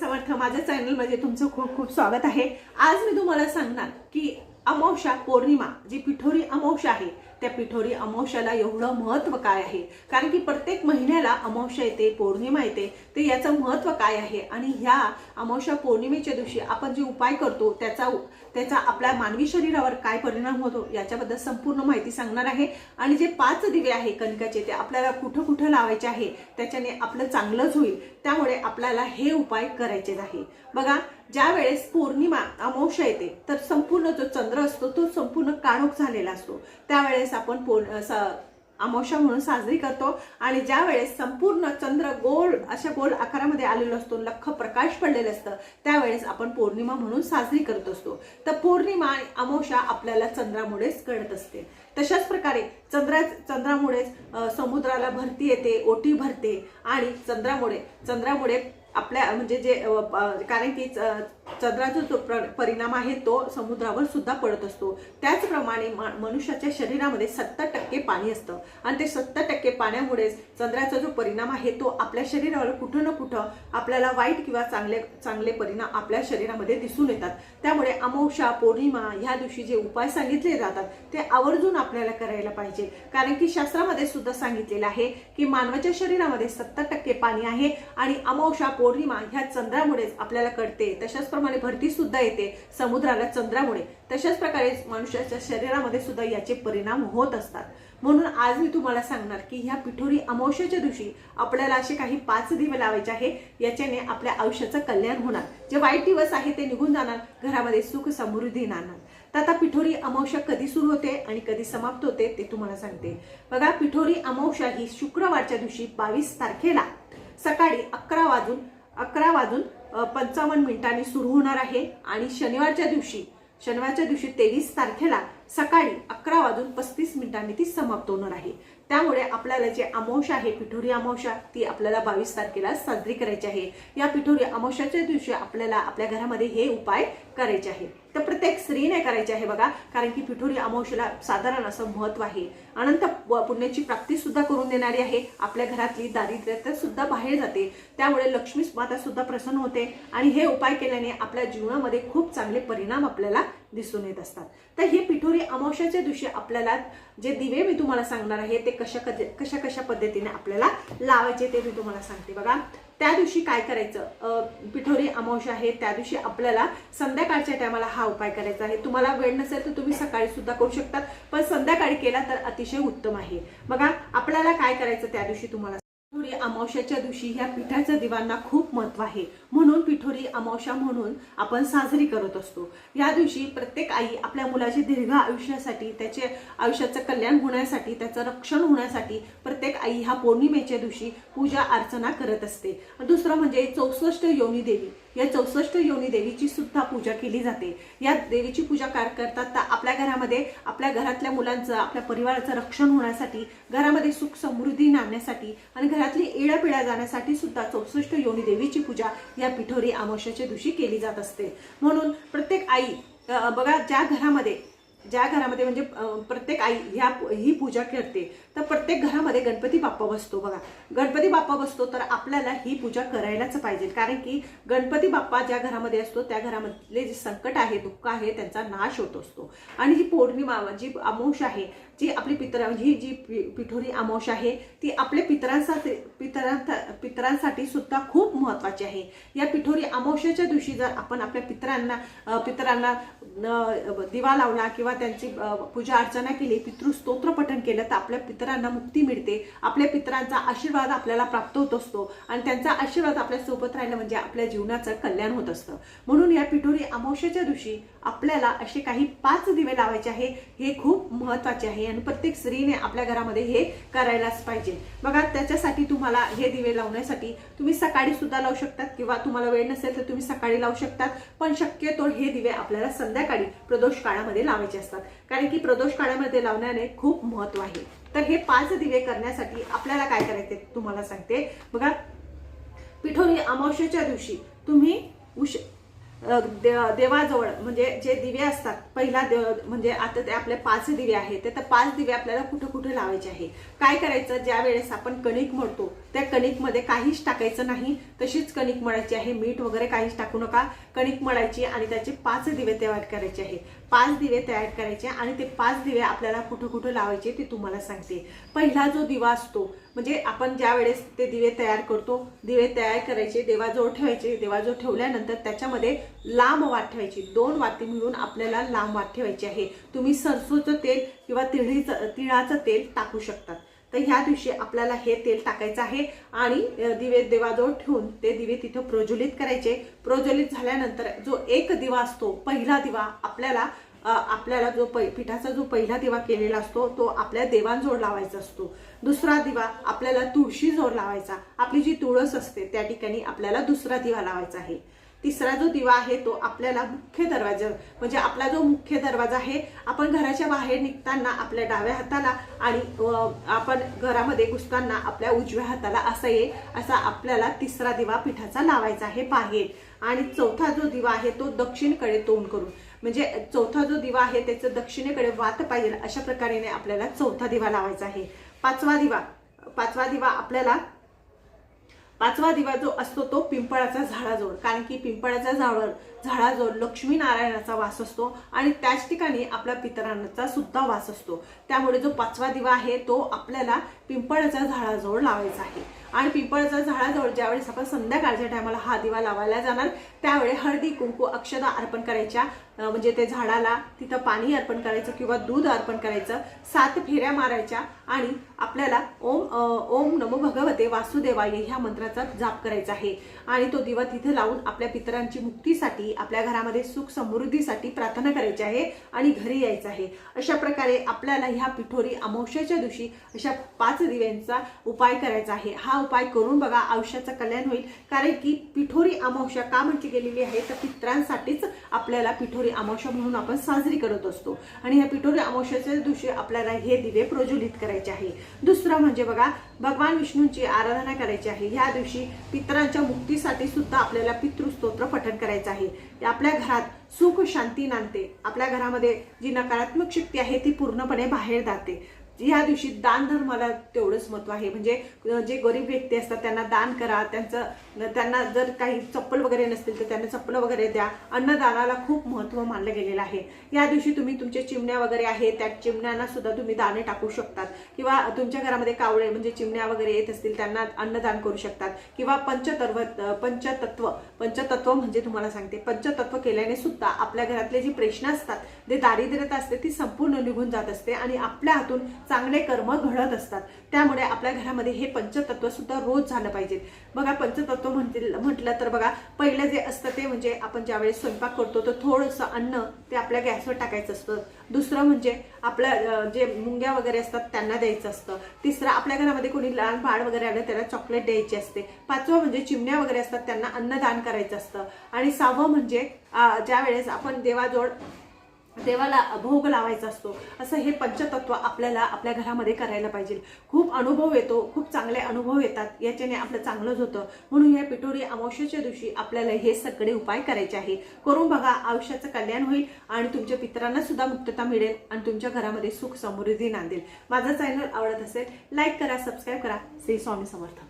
समर्थ माझ्या चॅनलमध्ये तुमचं खूप खूप स्वागत आहे. आज मी तुम्हाला सांगणार की अमावस्या पौर्णिमा जी पिठोरी अमावस्या आहे त्या पिठोरी अमावस्याला एवढं महत्त्व काय आहे? कारण की प्रत्येक महिन्याला अमावस्या येते पौर्णिमा येते ते याचं महत्त्व काय आहे? आणि ह्या अमावस्या पौर्णिमेच्या दिवशी आपण जे उपाय करतो त्याचा त्याचा आपल्या मानवी शरीरावर काय परिणाम होतो याच्याबद्दल संपूर्ण माहिती सांगणार आहे. आणि जे पाच दिवे आहे कणकाचे ते आपल्याला कुठं कुठं लावायचे आहे त्याच्याने आपलं चांगलंच होईल. त्यामुळे आपल्याला हे उपाय करायचेच आहे. बघा ज्या वेळेस पौर्णिमा अमावस्या येते तर संपूर्ण जो चंद्र असतो तो संपूर्ण काळोख झालेला असतो. त्यावेळेस आपण पौर् स- अमावस्या म्हणून साजरी करतो आणि ज्या वेळेस संपूर्ण चंद्र गोल अशा गोल आकारामध्ये आलेलो असतो लख प्रकाश पडलेलं असतं त्यावेळेस आपण पौर्णिमा म्हणून साजरी करत असतो. तर पौर्णिमा आणि अमावस्या आपल्याला चंद्रामुळेच कळत असते. तशाच प्रकारे चंद्रा चंद्रामुळेच समुद्राला भरती येते ओटी भरते आणि चंद्रामुळे चंद्रामुळे आपल्या म्हणजे जे कारण की चंद्राचा जो प्र- परिणाम आहे तो समुद्रावर सुद्धा पडत असतो. त्याचप्रमाणे मनुष्याच्या शरीरामध्ये सत्तर टक्के पाणी असतं. आणि ते सत्तर टक्के पाण्यामुळेच चंद्राचा जो परिणाम आहे तो आपल्या शरीरावर कुठं ना कुठं आपल्याला वाईट किंवा चांगले चांगले परिणाम आपल्या शरीरामध्ये दिसून येतात. त्यामुळे अमावस्या पौर्णिमा ह्या दिवशी जे उपाय सांगितले जातात ते आवर्जून आपल्याला करायला पाहिजे. कारण की शास्त्रामध्ये सुद्धा सांगितलेलं आहे की मानवाच्या शरीरामध्ये सत्तर टक्के पाणी आहे आणि अमावस्या पौर्णिमा ह्या चंद्रामुळेच आपल्याला कळते. तशाच त्याचप्रमाणे भरती सुद्धा येते समुद्राला चंद्रामुळे. तशाच प्रकारे मनुष्याच्या शरीरामध्ये सुद्धा याचे परिणाम होत असतात. म्हणून आज मी तुम्हाला सांगणार की ह्या पिठोरी अमावश्याच्या दिवशी आपल्याला असे काही पाच दिवे लावायचे आहे याच्याने आपल्या आयुष्याचं कल्याण होणार. जे वाईट दिवस आहे ते निघून जाणार घरामध्ये सुख समृद्धी नाणार तर आता पिठोरी अमावस्या कधी सुरू होते आणि कधी समाप्त होते ते तुम्हाला सांगते. बघा पिठोरी अमावस्या ही शुक्रवारच्या दिवशी बावीस तारखेला सकाळी अकरा वाजून अकरा वाजून पंचावन्न मिनिटांनी सुरू होणार आहे आणि शनिवारच्या दिवशी शनिवारच्या दिवशी तेवीस तारखेला सकाळी अकरा वाजून पस्तीस मिनिटांनी ती समाप्त होणार आहे. त्यामुळे आपल्याला जे अमावस्या आहे पिठोरी अमावस्या ती आपल्याला बावीस तारखेला साजरी करायची आहे. या पिठोरी अमावस्याच्या दिवशी आपल्याला आपल्या घरामध्ये हे उपाय करायचे आहे तर प्रत्येक स्त्रीने करायचे आहे बघा कारण की पिठोरी अमावश्याला साधारण असं महत्त्व आहे. अनंत पुण्याची प्राप्ती सुद्धा करून देणारी आहे. आपल्या घरातली दारिद्र्यता सुद्धा बाहेर जाते. त्यामुळे लक्ष्मी माता सुद्धा प्रसन्न होते. आणि हे उपाय केल्याने आपल्या जीवनामध्ये खूप चांगले परिणाम आपल्याला दिसून येत असतात. तर हे पिठोरी अमावश्याच्या दिवशी आपल्याला जे दिवे मी तुम्हाला सांगणार आहे ते कशा कशा कशा कशा पद्धतीने आपल्याला लावायचे ते मी तुम्हाला सांगते बघा. त्या दिवशी काय करायचं? पिठोरी अमावश्या आहे त्या दिवशी आपल्याला संध्याकाळच्या टायमाला हा उपाय करायचा आहे. तुम्हाला वेळ नसेल तर तुम्ही सकाळी सुद्धा करू शकतात पण संध्याकाळी केला तर अतिशय उत्तम आहे. बघा आपल्याला काय करायचं त्या दिवशी तुम्हाला पिठोरी अमावश्याच्या दिवशी ह्या पिठाच्या दिवांना खूप महत्त्व आहे. म्हणून पिठोरी अमावस्या म्हणून आपण साजरी करत असतो. या दिवशी प्रत्येक आई आपल्या मुलाचे दीर्घ आयुष्यासाठी त्याचे आयुष्याचं कल्याण होण्यासाठी त्याचं रक्षण होण्यासाठी प्रत्येक आई ह्या पौर्णिमेच्या दिवशी पूजा अर्चना करत असते. दुसरं म्हणजे चौसष्ट योनी देवी. या चौसष्ट योनी देवीची सुद्धा पूजा केली जाते. या देवीची पूजा कार करतात तर आपल्या घरामध्ये आपल्या घरातल्या मुलांचं आपल्या परिवाराचं रक्षण होण्यासाठी घरामध्ये सुख समृद्धी नांदण्यासाठी आणि घरातली येड्या जाण्यासाठी सुद्धा चौसष्ट योनी देवीची पूजा या पिठोरी अमावस्याच्या दिवशी केली जात असते. म्हणून प्रत्येक आई बघा ज्या घरामध्ये ज्या घरामध्ये म्हणजे प्रत्येक आई ह्या ही पूजा करते तर प्रत्येक घरामध्ये गणपती बाप्पा बसतो बघा. गणपती बाप्पा बसतो तर आपल्याला ही पूजा करायलाच पाहिजे. कारण की गणपती बाप्पा ज्या घरामध्ये असतो त्या घरामधले जे संकट आहे दुःख आहे त्यांचा नाश होत असतो. आणि जी पौर्णिमा जी अमावस्या आहे जी आपली पितर ही जी पि- पिठोरी अमांश आहे ती आपल्या पितरांसाठी पितरांचा पितरांसाठी सुद्धा खूप महत्वाची आहे. या पिठोरी अमावश्याच्या दिवशी जर आपण आपल्या पितरांना पितरांना दिवा लावला किंवा त्यांची पूजा अर्चना केली पितृस्तोत्र पठण केलं तर आपल्या पितरांना मुक्ती मिळते. आपल्या पितरांचा आशीर्वाद आपल्याला प्राप्त होत असतो आणि त्यांचा आशीर्वाद आपल्यासोबत राहिलं म्हणजे आपल्या जीवनाचं कल्याण होत असतं. म्हणून या पिठोरी अमावश्याच्या दिवशी आपल्याला असे काही पाच दिवे लावायचे आहे हे खूप महत्त्वाचे आहे आणि प्रत्येक स्त्रीने आपल्या घरामध्ये हे करायलाच पाहिजे. बघा त्याच्यासाठी तुम्हाला हे दिवे लावण्यासाठी तुम्ही सकाळी सुद्धा लावू शकतात किंवा तुम्हाला वेळ नसेल तर तुम्ही सकाळी लावू शकतात पण शक्यतो हे दिवे आपल्याला संध्याकाळी प्रदोष काळामध्ये लावायचे असतात. कारण की प्रदोष काळामध्ये लावण्याने खूप महत्त्व आहे. तर हे पाच दिवे करण्यासाठी आपल्याला काय करायचे तुम्हाला सांगते. बघा पिठोरी अमावस्येच्या दिवशी तुम्ही उश दे- देवाजवळ म्हणजे जे दिवे असतात पहिला देव म्हणजे आता ते आपले पाच दिवे आहेत ते तर पाच दिवे आपल्याला कुठं कुठे लावायचे आहे? काय करायचं? ज्या वेळेस आपण कणिक म्हणतो त्या कणिकमध्ये काहीच टाकायचं नाही. तशीच कणिक मळायची आहे. मीठ वगैरे काहीच टाकू नका. कणिक मळायची आणि त्याचे पाच दिवे तयार करायचे आहे. पाच दिवे तयार करायचे आणि ते पाच दिवे आपल्याला कुठं कुठं लावायचे ते तुम्हाला सांगते. पहिला जो दिवा असतो म्हणजे आपण ज्या वेळेस ते दिवे तयार करतो दिवे तयार करायचे देवाजवळ ठेवायचे देवाजवळ ठेवल्यानंतर त्याच्यामध्ये लांब वाट ठेवायची. दोन वाती मिळून आपल्याला लांब वाट ठेवायची आहे. तुम्ही सरसोचं तेल किंवा तिळीचं तिळाचं तेल टाकू शकतात. तर ह्या दिवशी आपल्याला हे तेल टाकायचं आहे आणि दिवे देवाजवळ ठेवून ते दिवे तिथं प्रज्वलित करायचे. प्रज्वलित झाल्यानंतर जो एक दिवा असतो पहिला दिवा आपल्याला आपल्याला जो पै पिठाचा जो पहिला दिवा केलेला असतो तो आपल्या देवांजवळ लावायचा असतो. दुसरा दिवा आपल्याला तुळशीजवळ लावायचा. आपली जी तुळस असते त्या ठिकाणी आपल्याला दुसरा दिवा लावायचा आहे. तिसरा जो दिवा आहे तो आपल्याला मुख्य दरवाजा म्हणजे आपला जो मुख्य दरवाजा आहे आपण घराच्या बाहेर निघताना आपल्या डाव्या हाताला आणि आपण घरामध्ये घुसताना आपल्या उजव्या हाताला असा येईल असा आपल्याला तिसरा दिवा पिठाचा लावायचा आहे बाहेर. आणि चौथा जो दिवा आहे तो दक्षिणकडे तोंड करून म्हणजे चौथा जो दिवा आहे त्याचं दक्षिणेकडे वात पाहिजे अशा प्रकारे आपल्याला चौथा दिवा लावायचा आहे. पाचवा दिवा पाचवा दिवा आपल्याला पाचवा दिवा जो असतो तो पिंपळाचा झाडाजवळ कारण की पिंपळाच्या झाडावर झाडाजवळ लक्ष्मी नारायणाचा वास असतो आणि त्याच ठिकाणी आपल्या पितरांचा सुद्धा वास असतो. त्यामुळे जो पाचवा दिवा आहे तो आपल्याला पिंपळाच्या झाडाजवळ लावायचा आहे. आणि पिंपळाच्या झाडाजवळ ज्यावेळेस आपण संध्याकाळच्या टायमाला हा दिवा लावायला जाणार त्यावेळी हळदी कुंकू अक्षदा अर्पण करायच्या. म्हणजे ते झाडाला तिथं पाणी अर्पण करायचं किंवा दूध अर्पण करायचं. सात फेऱ्या मारायच्या आणि आपल्याला ओम ओम नमो भगवते वासुदेवाय ह्या मंत्राचा जाप करायचा आहे. आणि तो दिवा तिथे लावून आपल्या पितरांची मुक्तीसाठी आपल्या घरामध्ये सुख समृद्धीसाठी प्रार्थना करायची आहे आणि घरी यायचं आहे. अशा प्रकारे आपल्याला ह्या पिठोरी अमावश्याच्या दिवशी अशा पाच दिव्यांचा उपाय करायचा आहे. हा उपाय करून बघा आयुष्याचं कल्याण होईल. कारण की पिठोरी अमावस्या का म्हटली गेलेली आहे? तर पित्रांसाठीच आपल्याला पिठोरी अमावस्या म्हणून आपण साजरी करत असतो. आणि ह्या पिठोरी अमावस्याच्या दिवशी आपल्याला हे दिवे प्रज्वलित करायचे आहे. दुसरं म्हणजे बघा भगवान विष्णूंची आराधना करायची आहे. ह्या दिवशी पितरांच्या मुक्तीसाठी सुद्धा आपल्याला पितृस्तोत्र पठण करायचं आहे. आपल्या घरात सुख शांती नांदते. आपल्या घरामध्ये जी नकारात्मक शक्ती आहे ती पूर्णपणे बाहेर जाते. ह्या दिवशी दान धर्माला तेवढंच महत्त्व आहे. म्हणजे जे गरीब व्यक्ती असतात त्यांना दान करा त्यांचं त्यांना जर काही चप्पल वगैरे नसतील तर त्यांना चप्पल वगैरे द्या. अन्नदानाला खूप महत्त्व मानलं गेलेलं आहे. या दिवशी तुम्ही तुमच्या चिमण्या वगैरे आहेत त्या चिमण्यांना सुद्धा तुम्ही दाणे टाकू शकतात. किंवा तुमच्या घरामध्ये कावळे म्हणजे चिमण्या वगैरे येत असतील त्यांना अन्नदान करू शकतात. किंवा पंचतर्व पंचतत्व पंचतत्व म्हणजे तुम्हाला सांगते. पंचतत्व केल्याने सुद्धा आपल्या घरातले जी प्रश्न असतात जे दारिद्र्यता असते ती संपूर्ण निघून जात असते आणि आपल्या हातून चांगले कर्म घडत असतात. त्यामुळे आपल्या घरामध्ये हे पंचतत्व सुद्धा रोज झालं पाहिजे. बघा पंचतत्व म्हणतील म्हटलं तर बघा पहिलं जे असतं ते म्हणजे आपण ज्यावेळेस स्वयंपाक करतो तर थोडंसं अन्न ते आपल्या गॅसवर टाकायचं असतं. दुसरं म्हणजे आपल्या जे मुंग्या वगैरे असतात त्यांना द्यायचं असतं. तिसरं आपल्या घरामध्ये कोणी लहान बाळ वगैरे आलं त्याला चॉकलेट द्यायची असते. पाचवं म्हणजे चिमण्या वगैरे असतात त्यांना अन्नदान करायचं असतं. आणि सहावं म्हणजे ज्यावेळेस ज्या वेळेस आपण देवाजवळ देवाला भोग लावायचा असतो. असं हे पंचतत्व आपल्याला आपल्या घरामध्ये करायला पाहिजे. खूप अनुभव येतो खूप चांगले अनुभव येतात. याच्याने आपलं चांगलंच होतं. म्हणून या पिठोरी अमावश्याच्या दिवशी आपल्याला हे सगळे उपाय करायचे आहे. करून बघा आयुष्याचं कल्याण होईल आणि तुमच्या पित्रांना सुद्धा मुक्तता मिळेल आणि तुमच्या घरामध्ये सुख समृद्धी नांदेल. माझं चॅनल आवडत असेल लाईक करा सबस्क्राईब करा. श्री स्वामी समर्थ.